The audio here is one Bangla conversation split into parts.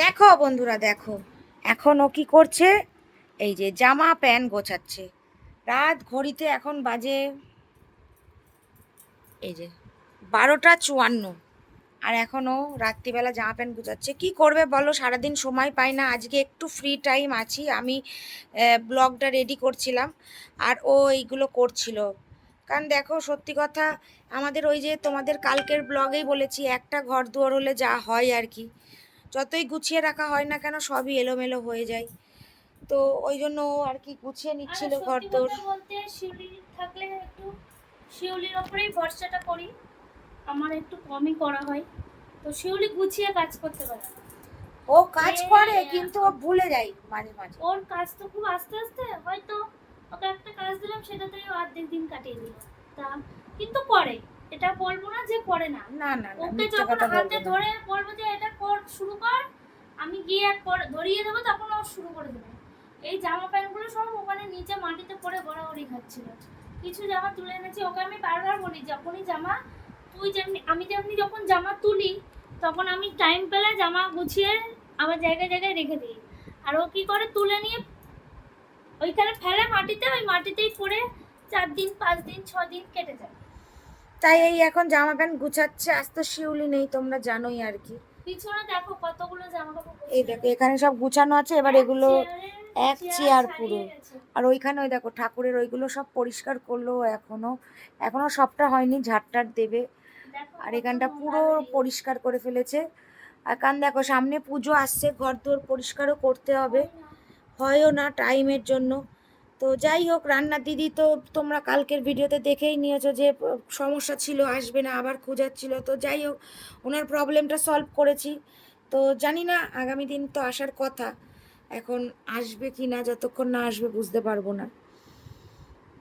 দেখো বন্ধুরা, দেখো। এখন ও কি করছে? এই যে জামা প্যান্ট গোছাচ্ছে। রাত ঘড়িতে এখন বাজে, এই যে বারোটা চুয়ান্ন। আর এখনও রাত্রিবেলা জামা প্যান্ট গুছাচ্ছে। কি করবে বলো? সারাদিন সময় পাই না। আজকে একটু ফ্রি টাইম আছি। আমি ব্লগটা রেডি করছিলাম। আর ও এইগুলো করছিল। কারণ দেখো, সত্যি কথা, আমাদের ওই যে তোমাদের কালকের ব্লগেই বলেছি, একটা ঘর দুয়ার হলে যা হয় আর কি। যতই গুছিয়ে রাখা হয় না কেন সবই এলোমেলো হয়ে যায়। তো ওই জন্য আর কি গুছিয়ে নিচ্ছিল ঘর তোর বলতে শিউলি থাকলে একটু শিউলির ওপরেই ভরসাটা করি। আমার একটু কমই করা হয়। তো শিউলি গুছিয়ে কাজ করতে পারে। ও কাজ করে কিন্তু ও ভুলে যায় মাঝে মাঝে। ওর কাজ তো খুব আস্তে আস্তে হয়তো ওকে একটা কাজ দিলাম সেটাতেই ও অর্ধেক দিন কাটিয়ে দিল। তা কিন্তু করে। এটা বলব না যে করে না। না না ওকে যখন হাতে ধরে বলব যে এটা কর শুরু কর আমি গিয়ে এক কর- ধরিয়ে দেবো তখন ও শুরু করে দেবে। এই জামা প্যান্টগুলো সব ওখানে নিচে মাটিতে পড়ে গড়াগড়ি খাচ্ছিল কিছু জামা তুলে এনেছি ওকে আমি বারবার বলি যখনই জামা তুই যেমনি আমি যেমনি যখন জামা তুলি তখন আমি টাইম পেলে জামা গুছিয়ে আমার জায়গায় জায়গায় রেখে দিই। আর ও কি করে? তুলে নিয়ে ওইখানে ফেলে মাটিতে ওই মাটিতেই পড়ে চার দিন পাঁচ দিন ছ দিন কেটে যায়। তাই এই এখন জামা প্যান্ট গুছাচ্ছে আজ তো শিউলি নেই তোমরা জানোই আর কি। পিছনে দেখো কতগুলো জামা কাপড় এই দেখো এখানে সব গুছানো আছে এবার এগুলো এক চেয়ার পুরো। আর ওইখানে ওই দেখো ঠাকুরের ওইগুলো সব পরিষ্কার করল এখনও। এখনও সবটা হয়নি ঝাড়টার দেবে। আর এখানটা পুরো পরিষ্কার করে ফেলেছে। আর কারণ দেখো সামনে পুজো আসছে ঘর দোর পরিষ্কারও করতে হবে। হয়ও না টাইমের জন্য। তো যাই হোক রান্নার দিদি তো তোমরা কালকের ভিডিওতে দেখেই নিয়েছো যে সমস্যা ছিল, আসবে না, আবার খোঁজাচ্ছিল। তো যাই হোক, ওনার প্রবলেমটা সলভ করেছি। তো জানি না, আগামী দিন তো আসার কথা। এখন আসবে কি না, যতক্ষণ না আসবে বুঝতে পারব না।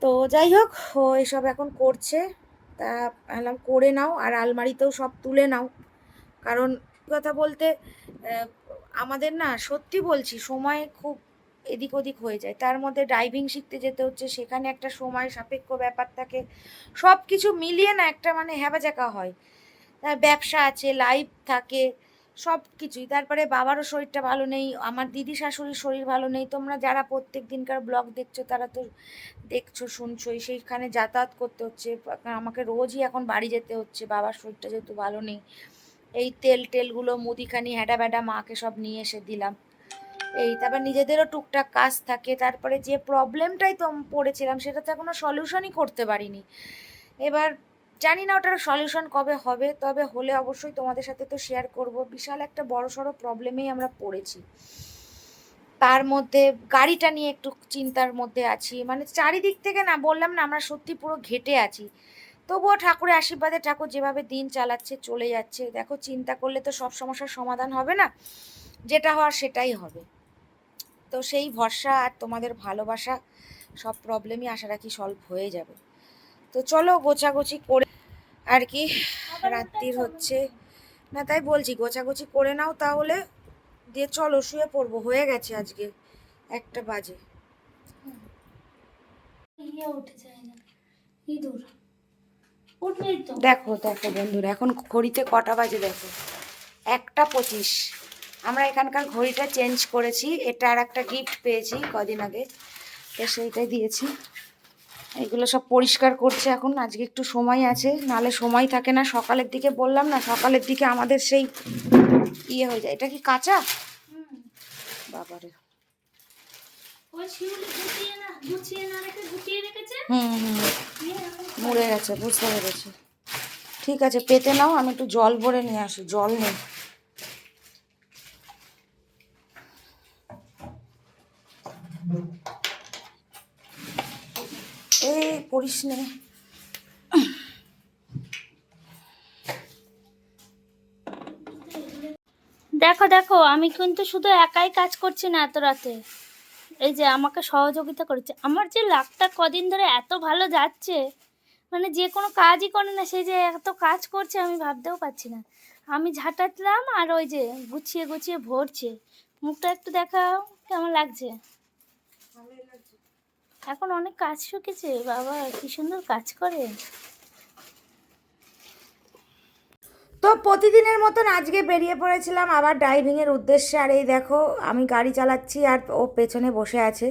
তো যাই হোক, ও এসব এখন করছে। তা বললাম করে নাও, আর আলমারিতেও সব তুলে নাও। কারণ কথা বলতে আমাদের না, সত্যি বলছি, সময় খুব এদিক ওদিক হয়ে যায়। তার মধ্যে ড্রাইভিং শিখতে যেতে হচ্ছে, সেখানে একটা সময় সাপেক্ষ ব্যাপার থাকে। সব কিছু মিলিয়ে না একটা মানে হ্যাবাজাকা হয়। তার ব্যবসা আছে লাইফ থাকে সব কিছুই তারপরে বাবারও শরীরটা ভালো নেই, আমার দিদি শাশুড়ির শরীর ভালো নেই। তোমরা যারা প্রত্যেক দিনকার ব্লগ দেখছ, তারা তো দেখছ, শুনছোই। সেইখানে যাতায়াত করতে হচ্ছে। আমাকে রোজই এখন বাড়ি যেতে হচ্ছে। বাবার শরীরটা যেহেতু ভালো নেই। এই তেল টেলগুলো মুদিখানি, হ্যাডা ব্যাডা মাকে সব নিয়ে এসে দিলাম। এই, তারপর নিজেদেরও টুকটাক কাজ থাকে, তারপরে যে প্রবলেমটাই তো পড়েছিলাম, সেটা তো এখনও সলিউশনই করতে পারিনি। এবার জানি না ওটার সলিউশন কবে হবে, তবে হলে অবশ্যই তোমাদের সাথে তো শেয়ার করব। বিশাল একটা বড় সড়ো প্রবলেমেই আমরা পড়েছি। তার মধ্যে গাড়িটা নিয়ে একটু চিন্তার মধ্যে আছি মানে চারিদিক থেকে না বললাম না, আমরা সত্যি পুরো ঘেটে আছি। তবুও ঠাকুরের আশীর্বাদে ঠাকুর যেভাবে দিন চালাচ্ছে, চলে যাচ্ছে, দেখো চিন্তা করলে তো সব সমস্যার সমাধান হবে না, যেটা হওয়ার সেটাই হবে। তো সেই ভরসা আর তোমাদের ভালোবাসা সব প্রবলেমই আশা রাখি সলভ হয়ে যাবে। তো চলো গোছাগুছি করে আর কি রাত্রির হচ্ছে। না তাই বলছি গোছাগুছি করে নাও তাহলে। দিয়ে চলো শুয়ে পড়ব হয়ে গেছে আজকে একটা বাজে। ইয়ে দেখো দেখো বন্ধুরা এখন ঘড়িতে কটা বাজে দেখো? একটা পঁচিশ। আমরা এখানকার ঘড়িটা চেঞ্জ করেছি। এটা আর একটা গিফট পেয়েছি কদিন আগে। তো সেইটাই দিয়েছি। এগুলো সব পরিষ্কার করছে এখন। আজকে একটু সময় আছে। নালে সময় থাকে না। সকালের দিকে বললাম না সকালের দিকে আমাদের সেই ইয়ে হয়ে যায়। এটা কি কাঁচা? বাবারে। মরে গেছে বুঝতে পেরেছি। ঠিক আছে পেতে নাও। আমি একটু জল ভরে নিয়ে আসি। জল নেই এই পড়িস নে। দেখো দেখো, আমি কিন্তু শুধু একাই কাজ করছি না এত রাতে। এই যে আমাকে সহযোগিতা করেছে। আমার যে লাকটা কদিন ধরে এত ভালো যাচ্ছে মানে যে কোনো কাজই করে না, সে যে এত কাজ করছে, আমি ভাবতেও পারছি না। আমি ঝাঁটাতলাম আর ওই যে গুছিয়ে গুছিয়ে ভরছে। মুখটা একটু দেখাও, কেমন লাগছে? এখন অনেক কাজ শিখেছে বাবা কি সুন্দর কাজ করে। তো প্রতিদিনের মতন আজকে বেরিয়ে পড়েছিলাম আবার ড্রাইভিংয়ের উদ্দেশ্যে, আর এই দেখো আমি গাড়ি চালাচ্ছি আর ও পেছনে বসে আছে।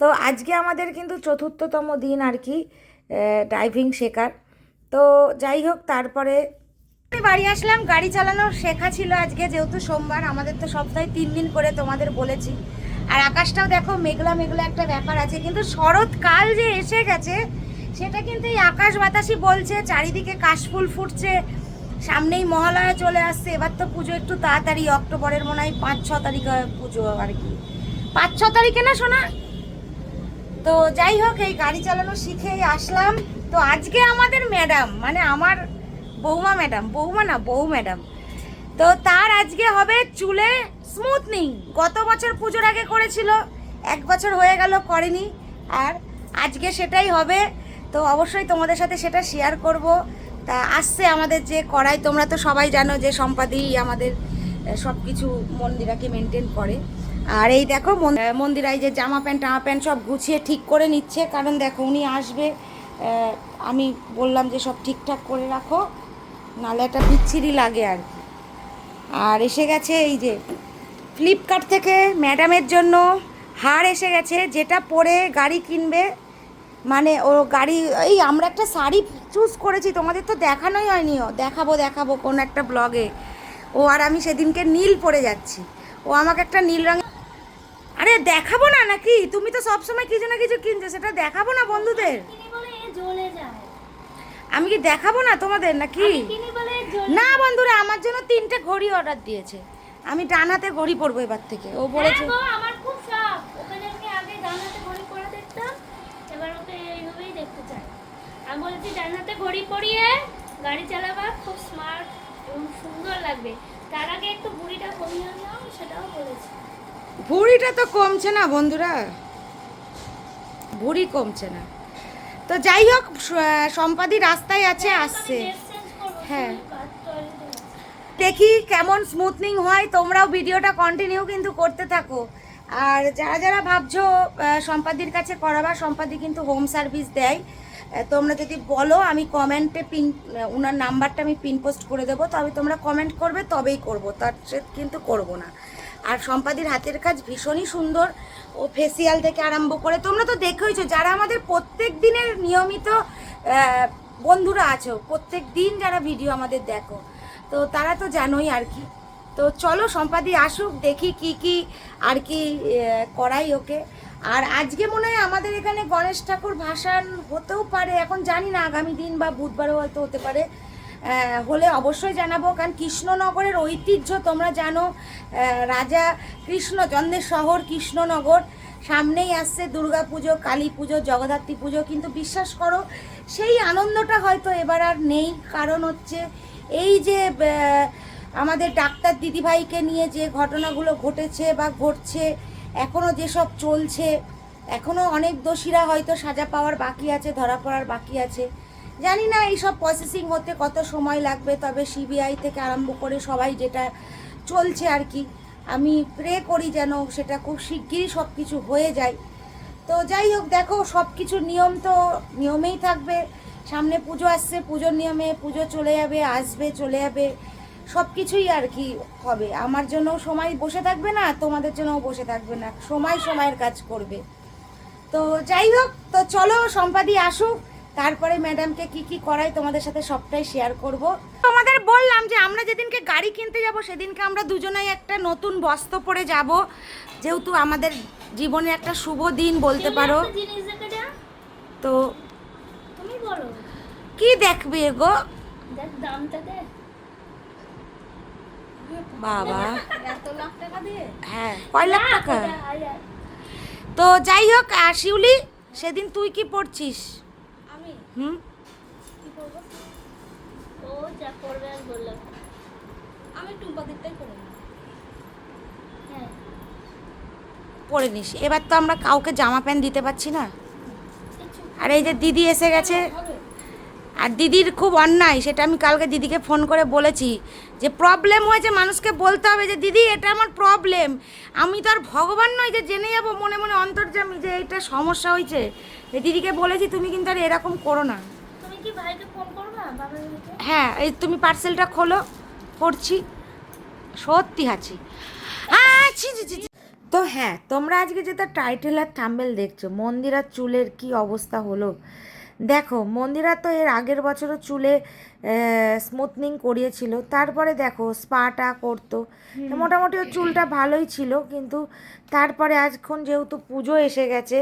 তো আজকে আমাদের কিন্তু চতুর্থতম দিন আর কি ড্রাইভিং শেখার। তো যাই হোক, তারপরে আমি বাড়ি আসলাম, গাড়ি চালানো শেখা ছিল আজকে, যেহেতু সোমবার, আমাদের তো সপ্তাহে তিন দিন করে তোমাদের বলেছি। আর আকাশটাও দেখো, মেঘলা মেঘলা একটা ব্যাপার আছে। কিন্তু শরৎকাল যে এসে গেছে, সেটা কিন্তু এই আকাশ বাতাসই বলছে, চারিদিকে কাশফুল ফুটছে, সামনেই মহালয়া চলে আসছে। এবার তো পুজো একটু তাড়াতাড়ি, অক্টোবরের মনে হয় পাঁচ ছ তারিখে পুজো আর কি। পাঁচ ছ তারিখে না শোনা তো যাই হোক, এই গাড়ি চালানো শিখেই আসলাম। তো আজকে আমাদের ম্যাডাম মানে আমার বৌমা ম্যাডাম বৌমা না, বউ ম্যাডাম তো তার আজকে হবে চুলে স্মুথনিং গত বছর পুজোর আগে করেছিল, এক বছর হয়ে গেল করেনি। আর আজকে সেটাই হবে, তো অবশ্যই তোমাদের সাথে সেটা শেয়ার করব। তা আসছে আমাদের যে করাই তোমরা তো সবাই জানো যে সম্পাদি আমাদের সব কিছু মন্দিরাকে মেনটেন করে। আর এই দেখো মন- মন্দিরাই যে জামা প্যান্ট, টামা প্যান্ট সব গুছিয়ে ঠিক করে নিচ্ছে। কারণ দেখো উনি আসবে আমি বললাম যে সব ঠিকঠাক করে রাখো নাহলে একটা বিচ্ছিরি লাগে আর কি। আর এসে গেছে এই যে ফ্লিপকার্ট থেকে ম্যাডামের জন্য হার এসে গেছে যেটা পরে গাড়ি কিনবে। মানে ও গাড়ি এই আমরা একটা শাড়ি চুজ করেছি তোমাদের তো দেখানোই হয়নি ও। দেখাবো দেখাবো কোন একটা ব্লগে ও আর আমি সেদিনকে নীল পরে যাচ্ছি। ও আমাকে একটা নীল রঙের আরে দেখাবো না নাকি? তুমি তো সবসময় কিছু না কিছু কিনছো সেটা দেখাবো না বন্ধুদের। আমি কি দেখাবো না তোমাদের নাকি? না বন্ধুরা আমার জন্য তিনটে ঘড়ি অর্ডার দিয়েছে। আমি ডান হাতে ঘড়ি পরবো এবার থেকে। ও বলেছে হ্যাঁ আমার খুব শখ। দেখে আগে ডান হাতে ঘড়ি পরে দেখতাম এবার ওকে এইভাবেই দেখতে চাই। আমি বলেছি ডান হাতে ঘড়ি পরিয়ে গাড়ি চালাবা খুব স্মার্ট এবং সুন্দর লাগবে। তার আগে একটু বুড়িটা কমিয়ে নাও সেটাও বলেছি। ভুঁড়িটা তো কমছে না বন্ধুরা। ভুঁড়ি কমছে না। তো যাই হোক সম্পাদি রাস্তায় আছে আসছে। হ্যাঁ। দেখি কেমন স্মুথনিং হয়, তোমরাও ভিডিওটা কন্টিনিউ কিন্তু করতে থাকো। আর যারা যারা ভাবছ সম্পাদির কাছে করাবা সম্পাদি কিন্তু হোম সার্ভিস দেয়। তোমরা যদি বলো, আমি কমেন্টে পিন ওনার নাম্বারটা আমি পিন পোস্ট করে দেবো। তবে তোমরা কমেন্ট করবে, তবেই করব। তার সে কিন্তু করব না। আর সম্পাদির হাতের কাজ ভীষণই সুন্দর। ও ফেসিয়াল থেকে আরম্ভ করে, তোমরা তো দেখেইছো, যারা আমাদের প্রত্যেক দিনের নিয়মিত বন্ধুরা আছো, প্রত্যেক দিন যারা ভিডিও আমাদের দেখো তো তারা তো জানোই আর কি। তো চলো সম্পাদি আসুক, দেখি কি কি আর কি করাই ওকে। আর আজকে মনে হয় আমাদের এখানে গণেশ ঠাকুর ভাসান হতেও পারে, এখন জানি না, আগামী দিন বা বুধবারও হয়তো হতে পারে। হলে অবশ্যই জানাব, কারণ কৃষ্ণনগরের ঐতিহ্য তোমরা জানো রাজা কৃষ্ণচন্দ্রের শহর কৃষ্ণনগর। সামনেই আসছে দুর্গা পুজো, কালী পুজো, জগদ্ধাত্রী পুজো, কিন্তু বিশ্বাস করো, সেই আনন্দটা হয়তো এবার আর নেই। কারণ হচ্ছে এই যে আমাদের ডাক্তার দিদিভাইকে নিয়ে যে ঘটনাগুলো ঘটেছে বা ঘটছে এখনও যেসব চলছে এখনও অনেক দোষীরা হয়তো সাজা পাওয়ার বাকি আছে, ধরা পড়ার বাকি আছে। জানি না এইসব প্রসেসিং হতে কত সময় লাগবে, তবে সিবিআই থেকে আরম্ভ করে সবাই যেটা চলছে আর কি, আমি প্রে করি যেন সেটা খুব শিগগিরই সব কিছু হয়ে যায়। তো যাই হোক, দেখো সব কিছু নিয়ম তো নিয়মেই থাকবে। সামনে পুজো আসছে পুজোর নিয়মে পুজো চলে যাবে আসবে চলে যাবে সব কিছুই আর কি হবে। আমার জন্য সময় বসে থাকবে না তোমাদের জন্যও বসে থাকবে না সময় সময়ের কাজ করবে। তো যাই হোক তো চলো সম্পাদি আসুক তারপরে ম্যাডামকে কি কি করাই তোমাদের সাথে সবটাই শেয়ার করব। তোমাদের বললাম যে আমরা যেদিনকে গাড়ি কিনতে যাব সেদিনকে আমরা দুজনেই একটা নতুন বস্ত্র পরে যাব। যেহেতু আমাদের জীবনে একটা শুভ দিন বলতে পারো। তো কি দেখবে গো? দেখ দামটা দেখ। বাবা। হ্যাঁ কয় লাখ টাকা? তো যাই হোক শিউলি সেদিন তুই কি পড়ছিস? আমি? হুম? ও যা করবে আর বললাম। আমি করে হ্যাঁ। পরে নিস। এবার তো আমরা কাউকে জামা প্যান্ট দিতে পারছি না। আর এই যে দিদি এসে গেছে। আর দিদির খুব অন্যায় সেটা আমি কালকে দিদিকে ফোন করে বলেছি। যে প্রবলেম হয়েছে মানুষকে বলতে হবে যে দিদি এটা আমার প্রবলেম আমি তো আর ভগবান নয় যে জেনে যাব মনে মনে অন্তর্জামি যে এটা সমস্যা হয়েছে। যে দিদিকে বলেছি তুমি কিন্তু আর এরকম করো না। হ্যাঁ এই তুমি পার্সেলটা খোলো করছি। সত্যি হাঁচি আহ, ছি, ছি, ছি, ছি। তো হ্যাঁ তোমরা আজকে যেটা টাইটেল আর থাম্বেল দেখছ মন্দিরার চুলের কি অবস্থা হলো? দেখো মন্দিরা তো এর আগের বছরও চুলে স্মুথনিং করিয়েছিল তারপরে দেখো স্পাটা করতো। মোটামুটি ওর চুলটা ভালোই ছিল কিন্তু তারপরে আজক্ষণ যেহেতু পুজো এসে গেছে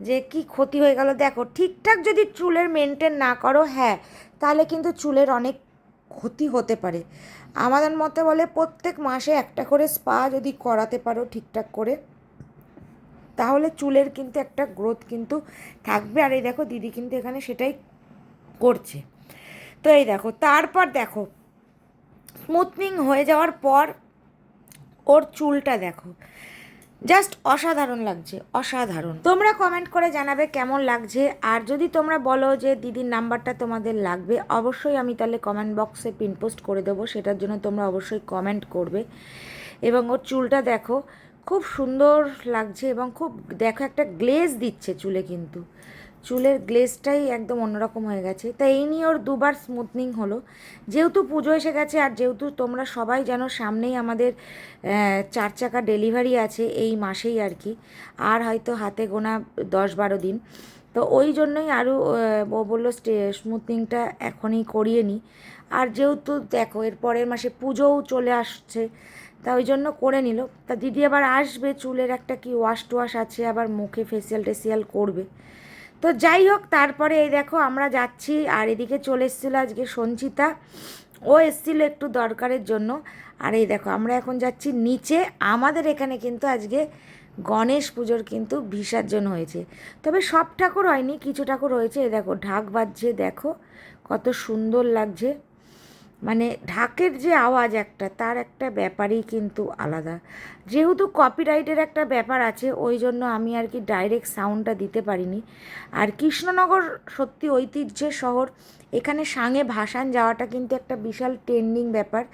যে কি ক্ষতি হয়ে গেল দেখো ঠিকঠাক যদি চুলের মেনটেন না করো হ্যাঁ তাহলে কিন্তু চুলের অনেক ক্ষতি হতে পারে। আমাদের মতে বলে প্রত্যেক মাসে একটা করে স্পা যদি করাতে পারো ঠিকঠাক করে, তাহলে চুলের কিন্তু একটা গ্রোথ কিন্তু থাকবে। আর এই দেখো দিদি কিন্তু এখানে সেটাই করছে। তো এই দেখো, তারপর দেখো স্মুথনিং হয়ে যাওয়ার পর ওর চুলটা দেখো। জাস্ট অসাধারণ লাগছে, অসাধারণ। তোমরা কমেন্ট করে জানাবে কেমন লাগছে, আর যদি তোমরা বলো যে দিদির নাম্বারটা তোমাদের লাগবে, অবশ্যই আমি তাহলে কমেন্ট বক্সে পিন পোস্ট করে দেবো, সেটার জন্য তোমরা অবশ্যই কমেন্ট করবে। এবং ওর চুলটা দেখো, খুব সুন্দর লাগছে এবং খুব, দেখো একটা গ্লেজ দিচ্ছে চুলে কিন্তু। চুলের গ্লেজটাই একদম অন্যরকম হয়ে গেছে। তা এই নিয়ে ওর দুবার স্মুথনিং হলো। যেহেতু পুজো এসে গেছে আর যেহেতু তোমরা সবাই জানো সামনেই আমাদের চার চাকা ডেলিভারি আছে এই মাসেই আর কি, আর হয়তো হাতে গোনা দশ বারো দিন। তো ওই জন্যই আরও ও বলল স্টে স্মুথনিংটা এখনই করিয়ে নিই আর যেহেতু দেখো এর পরের মাসে পুজোও চলে আসছে, তা ওই জন্য করে নিল। তা দিদি আবার আসবে, চুলের একটা কি ওয়াশ টোয়াশ আছে, আবার মুখে ফেসিয়াল টেসিয়াল করবে। তো যাই হোক, তারপরে এই দেখো আমরা যাচ্ছি, আর এদিকে চলে এসেছিল আজকে সঞ্চিতা। ও এসেছিল একটু দরকারের জন্য। আর এই দেখো, আমরা এখন যাচ্ছি নিচে। আমাদের এখানে কিন্তু আজকে গণেশ পুজোর কিন্তু বিসর্জন হয়েছে। তবে সব ঠাকুর হয়নি, কিছু ঠাকুর হয়েছে। এই দেখো, ঢাক বাজছে, দেখো, কত সুন্দর লাগছে। মানে ঢাকের যে আওয়াজ একটা, তার একটা ব্যাপারই কিন্তু আলাদা। যেহেতু কপিরাইটের একটা ব্যাপার আছে, ওই জন্য আমি আর কি ডাইরেক্ট সাউন্ডটা দিতে পারিনি। আর কৃষ্ণনগর সত্যি ঐতিহ্যের শহর, এখানে সাঙে ভাসান যাওয়াটা কিন্তু একটা বিশাল ট্রেন্ডিং ব্যাপার।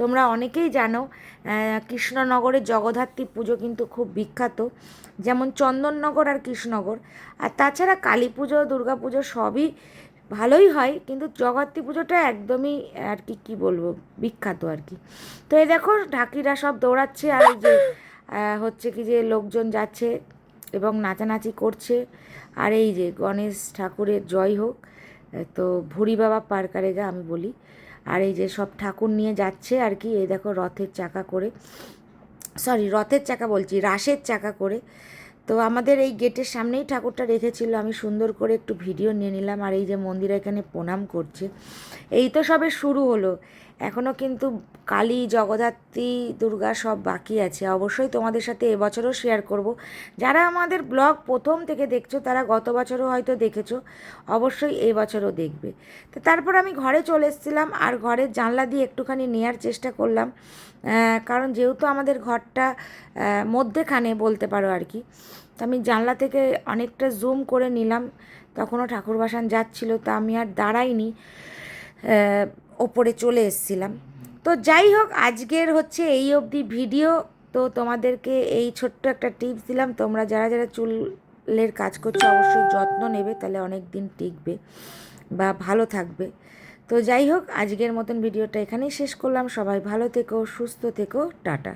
তোমরা অনেকেই জানো কৃষ্ণনগরের জগদ্ধাত্রী পুজো কিন্তু খুব বিখ্যাত, যেমন চন্দননগর আর কৃষ্ণনগর। আর তাছাড়া কালী পুজো, দুর্গা পুজো সবই ভালোই হয়, কিন্তু জগদ্ধাত্রী পুজোটা একদমই আর কি, কী বলব, বিখ্যাত আর কি। তো এই দেখো, ঢাকিরা সব দৌড়াচ্ছে আর এই যে হচ্ছে কি যে লোকজন যাচ্ছে এবং নাচানাচি করছে। আর এই যে গণেশ ঠাকুরের জয় হোক, তো ভুরি বাবা পার কারেগা আমি বলি। আর এই যে সব ঠাকুর নিয়ে যাচ্ছে আর কি, এই দেখো রথের চাকা করে সরি রথের চাকা বলছি, রাসের চাকা করে। তো আমাদের এই গেটের সামনেই ঠাকুরটা রেখেছিল, আমি সুন্দর করে একটু ভিডিও নিয়ে নিলাম। আর এই যে মন্দির এখানে প্রণাম করছে। এই তো সবে শুরু হলো। এখনও কিন্তু কালী, জগদ্ধাত্রী, দুর্গা সব বাকি আছে। অবশ্যই তোমাদের সাথে এবছরও শেয়ার করব। যারা আমাদের ব্লগ প্রথম থেকে দেখছ, তারা গত বছরও হয়তো দেখেছ, অবশ্যই এই বছরও দেখবে। তো তারপর আমি ঘরে চলে এসেছিলাম, আর ঘরের জানলা দিয়ে একটুখানি নেয়ার চেষ্টা করলাম। কারণ যেহেতু আমাদের ঘরটা মধ্যেখানে বলতে পারো আর কি, তো আমি জানলা থেকে অনেকটা জুম করে নিলাম। তখনও ঠাকুর বাসান যাচ্ছিল, তা আমি আর দাঁড়াইনি। ওপরে চলে এসছিলাম। তো যাই হোক, আজকের হচ্ছে এই অবধি ভিডিও। তো তোমাদেরকে এই ছোট্ট একটা টিপস দিলাম, তোমরা যারা যারা চুলের কাজ করছ অবশ্যই যত্ন নেবে, তাহলে অনেক দিন টিকবে বা ভালো থাকবে। তো যাই হোক, আজকের মতন ভিডিওটা এখানেই শেষ করলাম। সবাই ভালো থেকো, সুস্থ থেকো, টাটা।